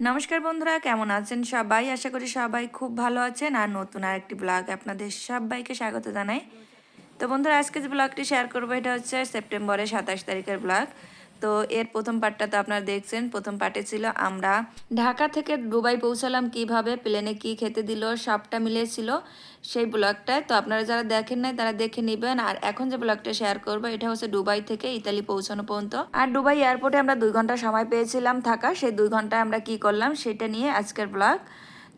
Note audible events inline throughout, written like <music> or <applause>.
নমস্কার বন্ধুরা, কেমন আছেন সবাই? আশা করি সবাই খুব ভালো আছেন। আর নতুন আর একটি ব্লগ আপনাদের সবাইকে স্বাগত জানাই। তো বন্ধুরা, আজকে যে ব্লগটি শেয়ার করব, এটা হচ্ছে সেপ্টেম্বরের সাতাশ তারিখের ব্লগ তো এর প্রথম পার্টটা তো আপনারা দেখছেন। প্রথম পার্টে ছিল আমরা ঢাকা থেকে দুবাই পৌঁছালাম কীভাবে, প্লেনে কি খেতে দিল, সবটা মিলিয়েছিল সেই ব্লগটায়। তো আপনারা যারা দেখেন নাই, তারা দেখে নেবেন। আর এখন যে ব্লগটা শেয়ার করব, এটা হচ্ছে দুবাই থেকে ইতালি পৌঁছানো পর্যন্ত। আর দুবাই এয়ারপোর্টে আমরা দুই ঘণ্টা সময় পেয়েছিলাম থাকা সেই দুই ঘন্টায় আমরা কি করলাম, সেটা নিয়ে আজকের ব্লগ।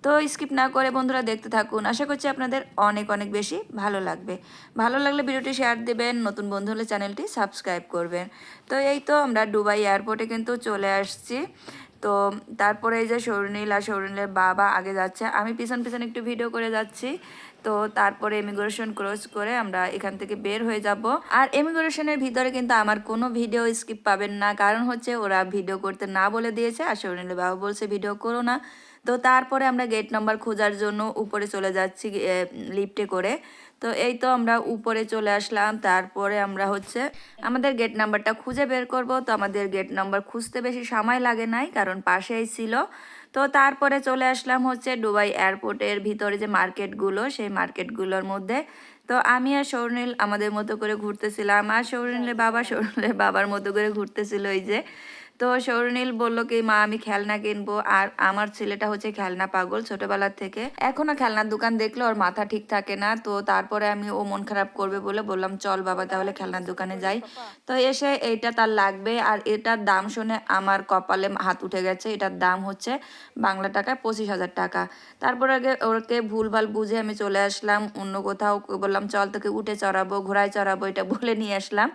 তো স্কিপ না করে বন্ধুরা দেখতে থাকুন। আশা করছি আপনাদের অনেক অনেক বেশি ভালো লাগবে। ভালো লাগলে ভিডিওটি শেয়ার দেবেন, নতুন বন্ধু হলে চ্যানেলটি সাবস্ক্রাইব করবেন। তো এই তো আমরা দুবাই এয়ারপোর্টে কিন্তু চলে আসছি। তো তারপরে এই যে সৌরনীল আর সৌরনীলের বাবা আগে যাচ্ছে। আমি পিছন পিছন একটু ভিডিও করে যাচ্ছি। তো তারপরে ইমিগ্রেশন ক্রস করে আমরা এখান থেকে বের হয়ে যাব। আর ইমিগ্রেশনের ভিতরে কিন্তু আমার কোনো ভিডিও স্কিপ পাবেন না। কারণ হচ্ছে ওরা ভিডিও করতে না বলে দিয়েছে। আর সৌরনীলের বাবা বলছে ভিডিও করো না। তো তারপরে আমরা গেট নাম্বার খোঁজার জন্য উপরে চলে যাচ্ছি লিফটে করে। তো এই তো আমরা উপরে চলে আসলাম, তারপরে আমরা হচ্ছে আমাদের গেট নাম্বারটা খুঁজে বের করব। তো আমাদের গেট নাম্বার খুঁজতে বেশি সময় লাগে নাই, কারণ পাশেই ছিল। তো তারপরে চলে আসলাম হচ্ছে দুবাই এয়ারপোর্টের ভিতরে যে মার্কেটগুলো সেই মার্কেটগুলোর মধ্যে। তো আমি আর সৌরনীল আমাদের মতো করে ঘুরতেছিলাম, আর সৌরনীলের বাবা সৌরনীলের বাবার মতো করে ঘুরতেছিল এই যে। তো সৌরনীল বলল কি, মা, আমি খেলনা কিনবো আর আমার ছেলেটা হচ্ছে খেলনা পাগল ছোটবেলার থেকে। এখনও খেলনার দোকান দেখলে, ওর মাথা ঠিক থাকে না। তো তারপরে আমি ও মন খারাপ করবে বলে বললাম, চল বাবা, তাহলে খেলনার দোকানে যাই। তো এসে এইটা তার লাগবে আর এটার দাম শুনে আমার কপালে হাত উঠে গেছে। এটার দাম হচ্ছে বাংলা টাকায় পঁচিশ হাজার টাকা। তারপরে আগে ওকে ভুলভাল বুঝে আমি চলে আসলাম, অন্য কোথাও বললাম, চল তোকে উঠে চড়াবো, ঘোড়ায় চড়াবো, এটা বলে নিয়ে আসলাম।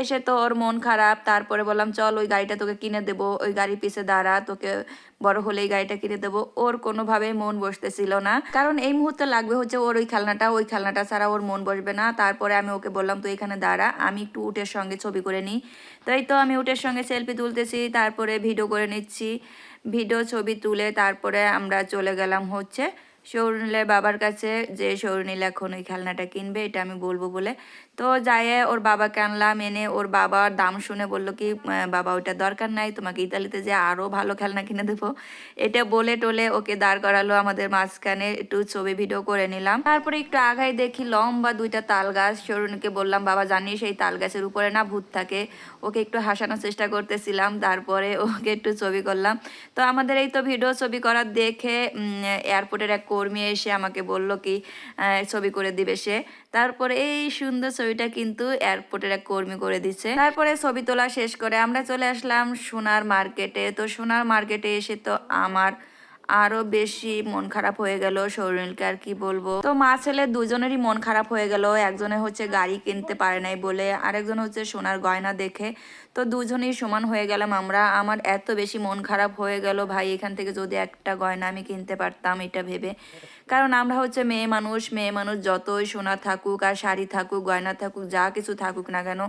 এসে তো ওর মন খারাপ, তারপরে বললাম, চল ওই গাড়িটা তোকে কিনে দেবো, ওই গাড়ি পিছে দাঁড়া, তোকে বড় হলে এই গাড়িটা কিনে দেবো। ওর কোনোভাবে মন বসতেছিল না। কারণ এই মুহূর্তে লাগবে হচ্ছে ওর ওই খেলনাটা ওই খেলনাটা ছাড়া ওর মন বসবে না। তারপরে আমি ওকে বললাম, তুই এখানে দাঁড়া, আমি একটু উটের সঙ্গে ছবি করে নিই। তাই তো আমি উটের সঙ্গে সেলফি তুলতেছি, তারপরে ভিডিও করে নিচ্ছি। ভিডিও, ছবি তুলে তারপরে আমরা চলে গেলাম হচ্ছে সৌরনীলের বাবার কাছে, যে সৌরনীল এখন ওই খেলনাটা কিনবে, এটা আমি বলব বলে তো যাই ওর বাবাকে আনলাম, এনে ওর বাবার দাম শুনে বলল কি বাবা, ওইটা দরকার নাই, তোমাকে ইতালিতে যে আরও ভালো খেলনা কিনে দেবো। এটা বলে টোলে ওকে দাঁড় করালো, আমাদের মাঝখানে একটু ছবি ভিডিও করে নিলাম। তারপরে একটু আগাই দেখি লম্বা দুইটা তাল গাছ সরুনকে বললাম, বাবা, জানিস এই তাল গাছের উপরে না ভূত থাকে? ওকে একটু হাসানোর চেষ্টা করতেছিলাম, তারপরে ওকে একটু ছবি করলাম। তো আমাদের এই তো ভিডিও ছবি করার দেখে এয়ারপোর্টের এক কর্মী এসে আমাকে বলল কি ছবি করে দিবে সে। তারপরে এই সুন্দর ছবিটা কিন্তু এয়ারপোর্টের এক কর্মী করে দিচ্ছে। তারপরে ছবি তোলা শেষ করে আমরা চলে আসলাম সোনার মার্কেটে তো সোনার মার্কেটে এসে তো আমার আরও বেশি মন খারাপ হয়ে গেল। সৌরিলকে আর কি বলব? তো মা ছেলে দুজনেরই মন খারাপ হয়ে গেল। একজনে হচ্ছে গাড়ি কিনতে পারে নাই বলে, আরেকজন হচ্ছে সোনার গয়না দেখে। তো দুজনেই সমান হয়ে গেলাম আমরা। আমার এত বেশি মন খারাপ হয়ে গেল ভাই, এখান থেকে যদি একটা গয়না আমি কিনতে পারতাম, এটা ভেবে। কারণ আমরা হচ্ছে মেয়ে মানুষ মেয়ে মানুষ যতই সোনা থাকুক আর শাড়ি থাকুক, গয়না থাকুক, যা কিছু থাকুক না কেন,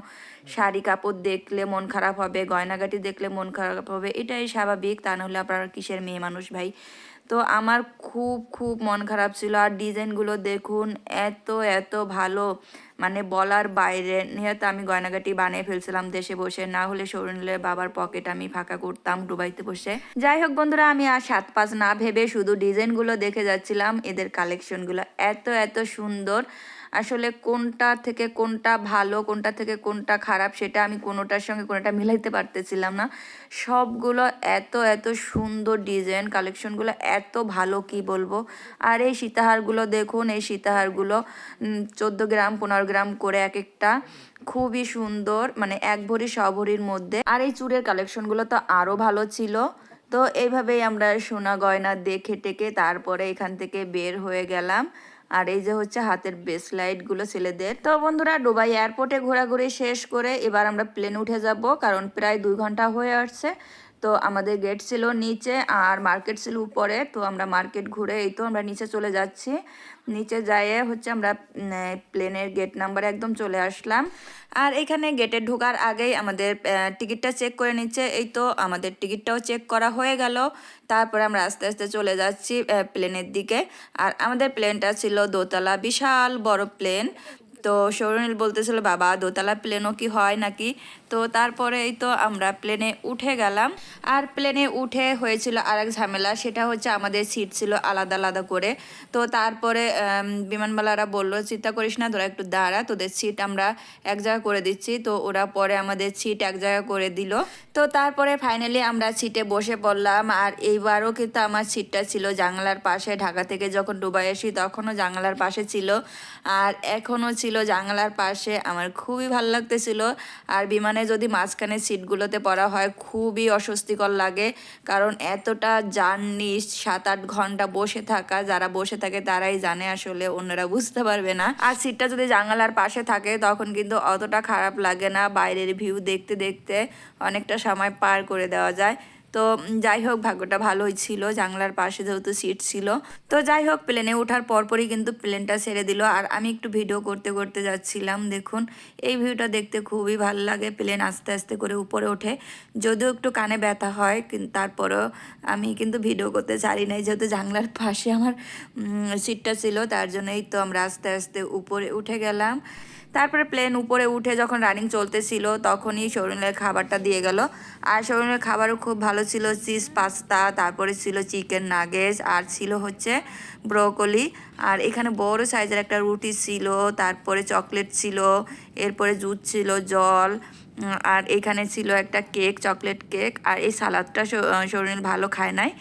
শাড়ি কাপড় দেখলে মন খারাপ হবে, গয়নাগাটি দেখলে মন খারাপ হবে, এটাই স্বাভাবিক। তা নাহলে আপনারা কিসের মেয়ে মানুষ ভাই? তো আমার খুব খুব মন খারাপ ছিল। আর ডিজাইনগুলো দেখুন, এত এত ভালো। মানে বলার বাইরে, নিহত আমি গয়নাগাটি বানিয়ে ফেলছিলাম দেশে বসে। না হলে সরুনিলের বাবার পকেট আমি ফাঁকা করতাম ডুবাইতে বসে। যাই হোক বন্ধুরা, আমি আর সাত, পাঁচ না ভেবে শুধু ডিজাইনগুলো দেখে যাচ্ছিলাম। এদের কালেকশনগুলো এত এত সুন্দর। আসলে কোনটা থেকে কোনটা ভালো, কোনটা থেকে কোনটা খারাপ সেটা আমি কোনোটার সঙ্গে কোনোটা মিলাইতে পারতেছিলাম না। সবগুলো এত এত সুন্দর ডিজাইন, কালেকশনগুলো এত ভালো কি বলব? আর এই সীতাহারগুলো দেখুন, এই সীতাহারগুলো চোদ্দ গ্রাম, পনেরো গ্রাম করে এক একটা খুবই সুন্দর মানে এক ভরি ছ ভরির মধ্যে। আর এই চুড়ের কালেকশনগুলো তো আরও ভালো ছিল। তো এইভাবেই আমরা সোনা গয়না দেখে টেকে তারপরে এখান থেকে বের হয়ে গেলাম। আর এই যে হচ্ছে হাতেরগুলো ছেলেদের। তো বন্ধুরা ডুবাই এয়ারপোর্টে ঘোরাঘুরি শেষ করে এবার আমরা প্লেন উঠে যাব, কারণ প্রায় দুই ঘণ্টা হয়ে আসছে। তো আমাদের গেট ছিল নিচে আর মার্কেট ছিল উপরে, তো আমরা মার্কেট ঘুরে এই তো আমরা নিচে চলে যাচ্ছি। নিচে যাইয়ে হচ্ছে আমরা প্লেনের গেট নাম্বার একদম চলে আসলাম। আর এখানে গেটে ঢোকার আগেই আমাদের টিকিটটা চেক করে নিচ্ছে। এই তো আমাদের টিকিটটাও চেক করা হয়ে গেল। তারপরে আমরা আস্তে আস্তে চলে যাচ্ছি প্লেনের দিকে। আর আমাদের প্লেনটা ছিল দোতলা, বিশাল বড় প্লেন তো সৌরনীল বলতেছিল, বাবা, দোতলা প্লেনও কি হয় নাকি? তো তারপরে এই তো আমরা প্লেনে উঠে গেলাম। আর প্লেনে উঠে হয়েছিল আরেক ঝামেলা, সেটা হচ্ছে আমাদের সিট ছিল আলাদা আলাদা করে। তো তারপরে বিমানবালারা বলল, চিন্তা করিস না, তোরা একটু দাঁড়া, তোদের সিট আমরা এক জায়গা করে দিচ্ছি। তো ওরা পরে আমাদের সিট এক জায়গা করে দিল। তো তারপরে ফাইনালি আমরা সিটে বসে পড়লাম। আর এইবারও কিন্তু আমার সিটটা ছিল জানলার পাশে, ঢাকা থেকে যখন ডুবাই আসি তখনও জানলার পাশে ছিল। আর এখনও ছিল জানলার পাশে, আমার খুবই ভালো লাগতেছিল। আর বিমানে যদি মাঝখানে সিটগুলোতে পড়া হয়, খুবই অস্বস্তিকর লাগে। কারণ এতটা জার্নি সাত আট ঘণ্টা বসে থাকা, যারা বসে থাকে তারাই জানে আসলে, অন্যরা বুঝতে পারবে না। আর সিটটা যদি জানালার পাশে থাকে, তখন কিন্তু অতটা খারাপ লাগে না। বাইরের ভিউ দেখতে দেখতে অনেকটা সময় পার করে দেওয়া যায়। তো যাই হোক, ভাগ্যটা ভালোই ছিল। জানলার পাশে যেহেতু সিট ছিল। তো যাই হোক প্লেনে ওঠার পরপরই কিন্তু প্লেনটা ছেড়ে দিল। আর আমি একটু ভিডিও করতে করতে যাচ্ছিলাম, দেখুন। এই ভিউটা দেখতে খুবই ভালো লাগে প্লেন আস্তে আস্তে করে উপরে ওঠে। যদিও একটু কানে ব্যথা হয় তারপরেও আমি কিন্তু ভিডিও করতে চাই নাই। যেহেতু জানলার পাশে আমার সিটটা ছিল, তার জন্যই তো আমরা আস্তে আস্তে উপরে উঠে গেলাম। তারপরে প্লেন উপরে উঠে যখন রানিং চলতেছিল, তখনই শরীরের খাবারটা দিয়ে গেল। আর শরীরের খাবারও খুব ভালো ছিল চিজ পাস্তা তারপরে ছিল চিকেন নাগেজ আর ছিল হচ্ছে ব্রোকলি আর এখানে বড় সাইজের একটা রুটি ছিল, তারপরে চকলেট ছিল, এরপরে জুস ছিল, জল আর এখানে ছিল একটা কেক চকলেট কেক আর এই সালাদটা শরীর ভালো খায় নাই।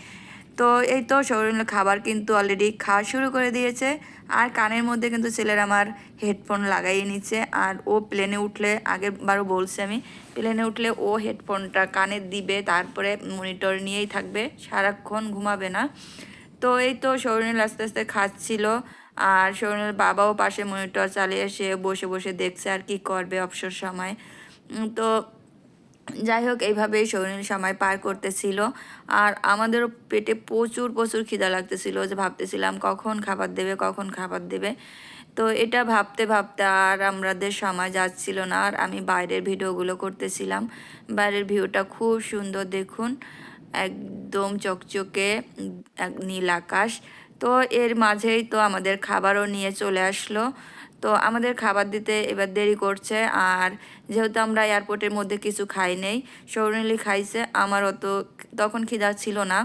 তো এই তো শরীরের খাবার কিন্তু অলরেডি খাওয়া শুরু করে দিয়েছে। আর কানের মধ্যে কিন্তু ছেলের আমার হেডফোন লাগাইয়ে নিচ্ছে। আর ও প্লেনে উঠলে আগের বারও বলছি আমি প্লেনে উঠলে ও হেডফোনটা কানে দিবে, তারপরে মনিটর নিয়েই থাকবে, সারাক্ষণ ঘুমাবে না। তো এই তো সৌরনীল আস্তে আস্তে খাচ্ছিল, আর সৌরনীল বাবাও পাশে মনিটর চালিয়ে সে বসে বসে দেখছে আর কি করবে অবসর সময়। তো যাই হোক এইভাবেই সৌনীল সময় পার করতেছিল। আর আমাদেরও পেটে প্রচুর প্রচুর খিদা লাগতেছিল যে ভাবতেছিলাম কখন খাবার দেবে, কখন খাবার দেবে। তো এটা ভাবতে ভাবতে আর আমাদের সময় যাচ্ছিল না। আর আমি বাইরের ভিডিওগুলো করতেছিলাম। বাইরের ভিউটা খুব সুন্দর দেখুন। একদম চকচকে নীল আকাশ। তো এর মাঝেই তো আমাদের খাবারও নিয়ে চলে আসলো। তো আমাদের খাবার দিতে এবার দেরি করছে। আর যেহেতু আমরা এয়ারপোর্টের মধ্যে কিছু খাই নেই, সৌরনীলি খাইছে, আমার অত তখন খিদা ছিল না।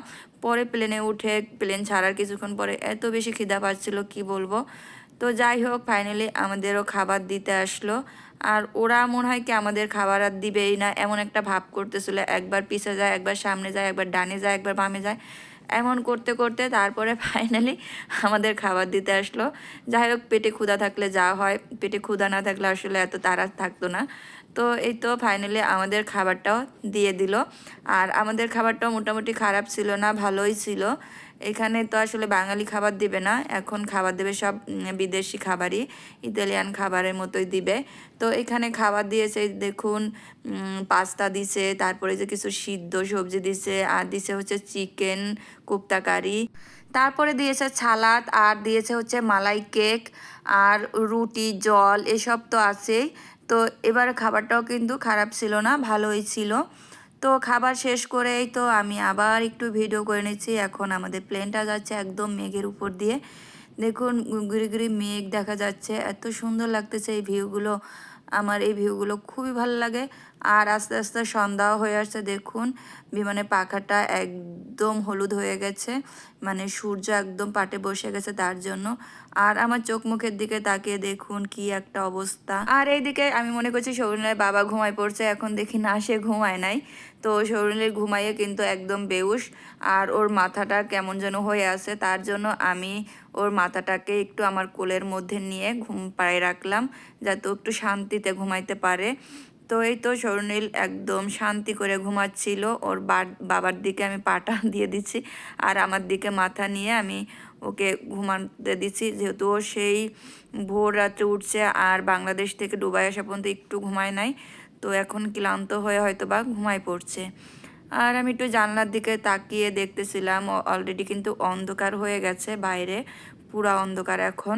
পরে প্লেনে উঠে প্লেন ছাড়ার কিছুক্ষণ পরে এত বেশি খিদা পাচ্ছিল, কি বলব? তো যাই হোক ফাইনালি আমাদেরও খাবার দিতে আসলো। আর ওরা মনে হয় কি আমাদের খাবার আর দিবেই না, এমন একটা ভাব করতেছিল। একবার পিছে যায়, একবার সামনে যায়, একবার ডানে যায়, একবার বামে যায়। এমন করতে করতে তারপরে ফাইনালি আমাদের খাবার দিতে আসলো। যাই হোক, পেটে ক্ষুধা থাকলে যা হয়, পেটে ক্ষুধা না থাকলে আসলে এত তারা থাকতো না। তো এই তো ফাইনালি আমাদের খাবারটাও দিয়ে দিল। আর আমাদের খাবারটাও মোটামুটি খারাপ ছিল না, ভালোই ছিল। এখানে তো আসলে বাঙালি খাবার দিবে না, এখন খাবার দেবে সব বিদেশি খাবারই, ইতালিয়ান খাবারের মতোই দিবে। তো এখানে খাবার দিয়েছে, দেখুন পাস্তা দিছে, তারপরে যে কিছু সিদ্ধ সবজি দিছে, আর দিছে হচ্ছে চিকেন কুপ্তা কারি। তারপরে দিয়েছে সালাদ, আর দিয়েছে হচ্ছে মালাই কেক, আর রুটি, জল, এসব তো আছেই। তো এবার খাবারটাও কিন্তু খারাপ ছিল না, ভালোই ছিল। তো খাবার শেষ করেই তো আমি আবার একটু ভিডিও করে নিচ্ছি। এখন আমাদের প্লেনটা যাচ্ছে একদম মেঘের উপর দিয়ে। দেখুন গুড়ি গুড়ি মেঘ দেখা যাচ্ছে। এত সুন্দর লাগতেছে এই ভিউগুলো আমার এই ভিউগুলো খুবই ভালো লাগে। আর আস্তে আস্তে সন্ধ্যাও হয়ে আসছে, দেখুন। বিমানের পাখাটা একদম হলুদ হয়ে গেছে মানে সূর্য একদম পাটে বসে গেছে তার জন্য। আর আমার চোখ মুখের দিকে তাকিয়ে দেখুন কি একটা অবস্থা। আর এইদিকে আমি মনে করছি সৌরিনের বাবা ঘুমায় পড়ছে, এখন দেখি না সে ঘুমায় নাই। তো সৌরিনের ঘুমাইয়ে কিন্তু একদম বেউস, আর ওর মাথাটা কেমন যেন হয়ে আছে তার জন্য আমি ওর মাথাটাকে একটু আমার কোলের মধ্যে নিয়ে ঘুম পাড়ায় রাখলাম, যাতে একটু শান্তিতে ঘুমাইতে পারে। তো এই তো স্বর্ণিল একদম শান্তি করে ঘুমাচ্ছিল। ওর বাবার দিকে আমি পাটা <laughs> দিয়ে দিচ্ছি আর আমার দিকে মাথা নিয়ে আমি ওকে ঘুমাতে দিচ্ছি। যেহেতু ও সেই ভোর রাত্রে উঠছে আর বাংলাদেশ থেকে ডুবাই আসা পর্যন্ত একটু ঘুমায় নাই, তো এখন ক্লান্ত হয়ে হয়তো বা ঘুমায় পড়ছে। আর আমি একটু জানলার দিকে তাকিয়ে দেখতেছিলাম অলরেডি কিন্তু অন্ধকার হয়ে গেছে বাইরে। পুরা অন্ধকার এখন।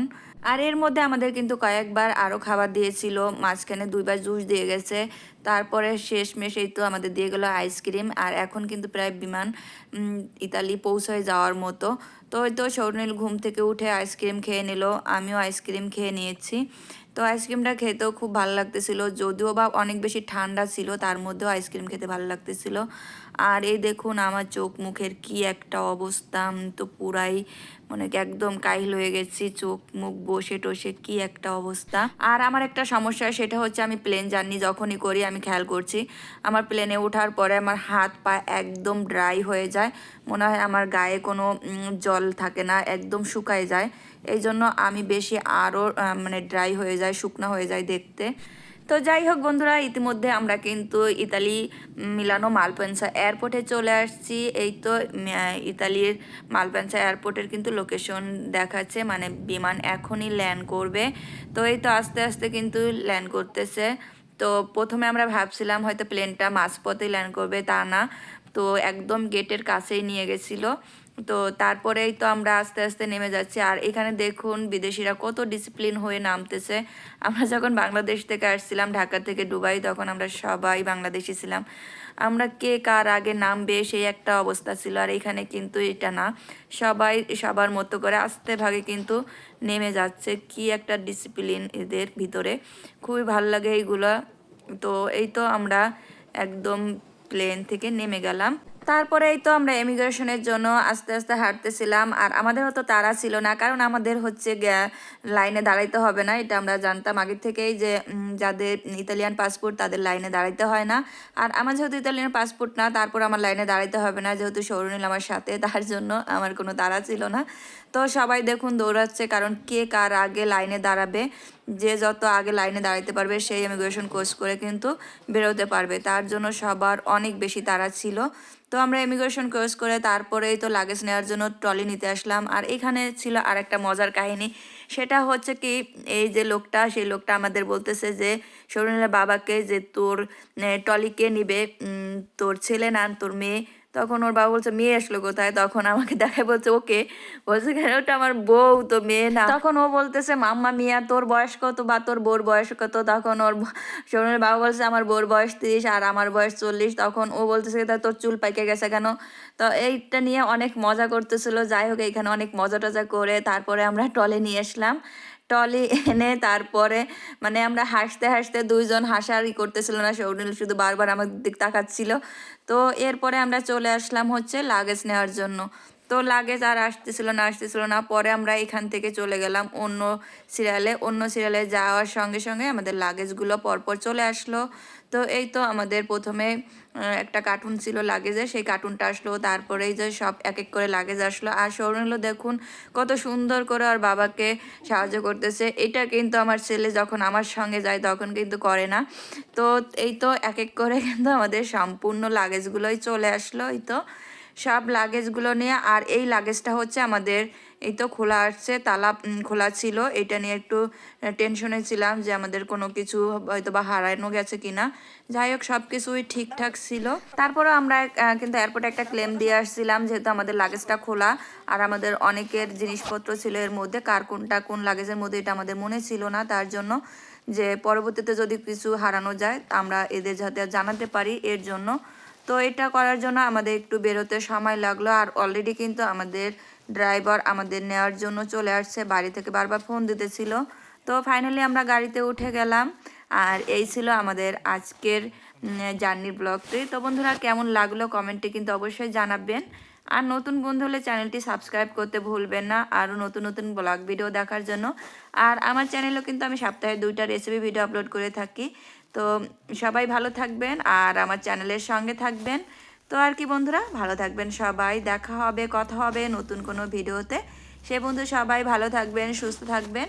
আর এর মধ্যে আমাদের কিন্তু কয়েকবার আরও খাবার দিয়েছিল, মাঝখানে দুইবার জুস দিয়ে গেছে। তারপরে শেষমেশ এই তো আমাদের দিয়ে গেলো আইসক্রিম। আর এখন কিন্তু প্রায় বিমান ইতালি পৌঁছায় যাওয়ার মতো। তো ওই তো সৌরনীল ঘুম থেকে উঠে আইসক্রিম খেয়ে নিল, আমিও আইসক্রিম খেয়ে নিয়েছি। তো আইসক্রিমটা খেতেও খুব ভালো লাগতেছিল। যদিও বা অনেক বেশি ঠান্ডা ছিল, তার মধ্যেও আইসক্রিম খেতে ভালো লাগতেছিল। আর এই দেখুন আমার চোখ মুখের কি একটা অবস্থা তো পুরাই মানে একদম কাহিল হয়ে গেছি, চোখ মুখ বসে টসে কি একটা অবস্থা। আর আমার একটা সমস্যা, সেটা হচ্ছে আমি প্লেন জার্নি যখনই করি আমি খেয়াল করছি, আমার প্লেনে ওঠার পরে আমার হাত পা একদম ড্রাই হয়ে যায়, মনে হয় আমার গায়ে কোনো জল থাকে না, একদম শুকায় যায়। এই জন্য আমি বেশি আরও মানে ড্রাই হয়ে যায়, শুকনো হয়ে যায় দেখতে। তো যাই হোক বন্ধুরা, ইতিমধ্যে আমরা কিন্তু ইতালি, মিলানো মালপেন্সা এয়ারপোর্টে চলে আসছি। এই তো ইতালির মালপেন্সা এয়ারপোর্টের কিন্তু লোকেশন দেখাচ্ছে মানে বিমান এখনই ল্যান্ড করবে। তো এই তো আস্তে আস্তে কিন্তু ল্যান্ড করতেছে। তো প্রথমে আমরা ভাবছিলাম হয়তো প্লেনটা মাঝপথেই ল্যান্ড করবে, তা না। তো একদম গেটের কাছেই নিয়ে গেছিল। তো তারপরেই তো আমরা আস্তে আস্তে নেমে যাচ্ছি। আর এখানে দেখুন বিদেশিরা কত ডিসিপ্লিন হয়ে নামতেছে। আমরা যখন বাংলাদেশ থেকে আসছিলাম, ঢাকা থেকে দুবাই, তখন আমরা সবাই বাংলাদেশি ছিলাম। আমরা কে কার আগে নামবে সেই একটা অবস্থা ছিল, আর এখানে কিন্তু এটা না। সবাই সবার মতো করে আস্তে ভাগে কিন্তু নেমে যাচ্ছে, কি একটা ডিসিপ্লিন এদের ভিতরে। খুবই ভালো লাগে এইগুলো। তো এই তো আমরা একদম প্লেন থেকে নেমে গেলাম। তারপরে এই তো আমরা ইমিগ্রেশনের জন্য আস্তে আস্তে হাঁটতেছিলাম, আর আমাদের হয়তো তারা ছিল না, কারণ আমাদের হচ্ছে লাইনে দাঁড়াইতে হবে না, এটা আমরা জানতাম আগের থেকেই যে যাদের ইতালিয়ান পাসপোর্ট তাদের লাইনে দাঁড়াইতে হয় না। আর আমার যেহেতু ইতালিয়ান পাসপোর্ট না, তারপর আমার লাইনে দাঁড়াইতে হবে না, যেহেতু সৌরনীল আমার সাথে, তার জন্য আমার কোনো তাড়া ছিল না। তো সবাই দেখুন দৌড়াচ্ছে, কারণ কে কার আগে লাইনে দাঁড়াবে, যে যত আগে লাইনে দাঁড়াতে পারবে, সেই ইমিগ্রেশন কোর্স করে কিন্তু বেরোতে পারবে, তার জন্য সবার অনেক বেশি তারা ছিল। তো আমরা ইমিগ্রেশন ক্রস করে তারপরেই তো লাগেজ নেওয়ার জন্য ট্রলি নিতে আসলাম। আর এখানে ছিল আর একটা মজার কাহিনী। সেটা হচ্ছে কি, এই যে লোকটা, সেই লোকটা আমাদের বলতেছে যে সরুনের বাবাকে যে তোর ট্রলিকে নিবে তোর ছেলে না, তোর মেয়ে তখন ওর বাবা বলছে, মেয়ে আসলো কোথায়? তখন আমাকে দেখায় বলছে, ওকে। বলছে, কেন? ওটা আমার বউ তো, মেয়ে না। তখন ও বলতেছে, মাম্মা মিয়া, তোর বয়স কত বা তোর বোর বয়স কত? তখন ওর সৌরনের বাবা বলছে, আমার বোর বয়স তিরিশ আর আমার বয়স চল্লিশ। তখন ও বলতেছে তোর চুল পাইকে গেছে কেন? তো এইটা নিয়ে অনেক মজা করতেছিল। যাই হোক এখানে অনেক মজা টজা করে তারপরে আমরা টলে নিয়ে আসলাম। টলি এনে তারপরে মানে আমরা হাসতে হাসতে দুইজন হাসাহারি করতেছিল না সৌনীল শুধু বারবার আমার দিক তাকাচ্ছিল। তো এরপরে আমরা চলে আসলাম হচ্ছে লাগেজ নেওয়ার জন্য। তো লাগেজ আর আসতেছিল না আসতেছিল না। পরে আমরা এখান থেকে চলে গেলাম অন্য সিরিয়ালে অন্য সিরিয়ালে যাওয়ার সঙ্গে সঙ্গে আমাদের লাগেজগুলো পরপর চলে আসলো। তো এই তো আমাদের প্রথমে একটা কার্টুন ছিল লাগেজে সেই কার্টুনটা আসলো, তারপরে এই যে সব এক এক করে লাগেজ আসলো। আর সৌরনীল দেখুন, কত সুন্দর করে আর বাবাকে সাহায্য করতেছে। এটা কিন্তু আমার ছেলে যখন আমার সঙ্গে যায় তখন কিন্তু করে না। তো এই তো এক এক করে কিন্তু আমাদের সম্পূর্ণ লাগেজগুলোই চলে আসলো, এই তো। সব লাগেজগুলো নিয়ে, আর এই লাগেজটা হচ্ছে আমাদের, এই তো খোলা আসছে, তালা খোলা ছিল। এটা নিয়ে একটু টেনশনে ছিলাম যে আমাদের কোনো কিছু হয়তো বা হারানো গেছে কিনা। যাই হোক সব কিছুই ঠিকঠাক ছিল। তারপরে আমরা কিন্তু এয়ারপোর্টে একটা ক্লেম দিয়ে আসছিলাম, যেহেতু আমাদের লাগেজটা খোলা। আর আমাদের অনেকের জিনিসপত্র ছিল এর মধ্যে, কার কোনটা কোন লাগেজের মধ্যে, এটা আমাদের মনে ছিল না। তার জন্য যে পরবর্তীতে যদি কিছু হারানো যায় আমরা এদের যাতে জানাতে পারি। এর জন্য তো এটা করার জন্য আমাদের একটু বেরোতে সময় লাগল। আর অলরেডি কিন্তু আমাদের ড্রাইভার আমাদের নেওয়ার জন্য চলে আসছে, বাড়ি থেকে বারবার ফোন দিতেছিল। তো ফাইনালি আমরা গাড়িতে উঠে গেলাম। আর এই ছিল আমাদের আজকের জার্নির ব্লগটি তো বন্ধুরা, কেমন লাগল কমেন্টে কিন্তু অবশ্যই জানাবেন। আর নতুন বন্ধু হলে চ্যানেলটি সাবস্ক্রাইব করতে ভুলবেন না। আরও নতুন নতুন ব্লগ ভিডিও দেখার জন্য। আর আমার চ্যানেলেও কিন্তু আমি সপ্তাহে দুইটা রেসিপি ভিডিও আপলোড করে থাকি। তো সবাই ভালো থাকবেন আর আমার চ্যানেলের সঙ্গে থাকবেন। তো আর কি বন্ধুরা, ভালো থাকবেন সবাই, দেখা হবে, কথা হবে নতুন কোনো ভিডিওতে। সে বন্ধু সবাই ভালো থাকবেন, সুস্থ থাকবেন।